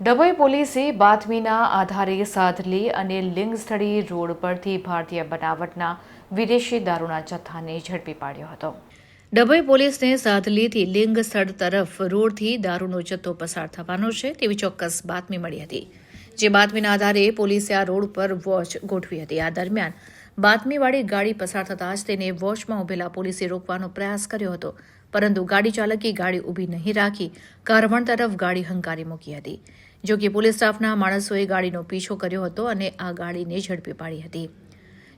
ડભોઈ પોલીસે બાતમીના આધારે સાધલી અને લિંગસ્થળી રોડ પરથી ભારતીય બનાવટના વિદેશી દારૂના જથ્થાને ઝડપી પાડ્યો હતો. ડભોઈ પોલીસને સાધલીથી લિંગસ્થળ તરફ રોડથી દારૂનો જથ્થો પસાર થવાનો છે તેવી ચોક્કસ બાતમી મળી હતી. જે બાતમીના આધારે પોલીસે આ રોડ પર વોચ ગોઠવી હતી. આ દરમિયાન બાતમીવાળી ગાડી પસાર થતાં જ તેને વોચમાં ઉભેલા પોલીસે રોકવાનો પ્રયાસ કર્યો હતો. પરંતુ ગાડી ચાલકે ગાડી ઊભી નહીં રાખી કારવણ તરફ ગાડી હંકારી મૂકી હતી. જો કે પોલીસ સ્ટાફના માણસોએ ગાડીનો પીછો કર્યો હતો અને આ ગાડીને ઝડપી પાડી હતી.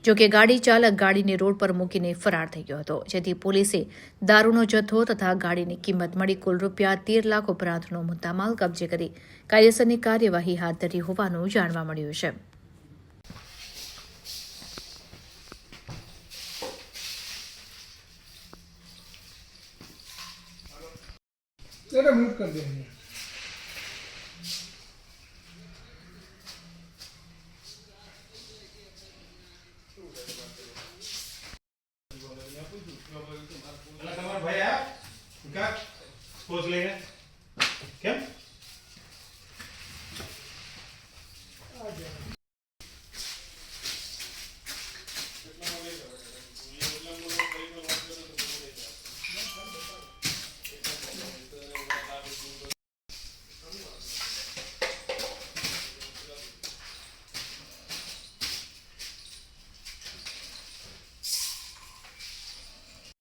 જો કે ગાડી ચાલક ગાડીને રોડ પર મૂકીને ફરાર થઈ ગયો હતો, જેથી પોલીસે દારૂનો જથ્થો તથા ગાડીની કિંમત મળી કુલ રૂપિયા તેર લાખ ઉપરાંતનો મુદ્દામાલ કબજે કરી કાયદેસરની કાર્યવાહી હાથ ધરી હોવાનું જાણવા મળ્યું છે. तेरा म्यूट कर देंगे भैया क्या सोच लेंगे क्या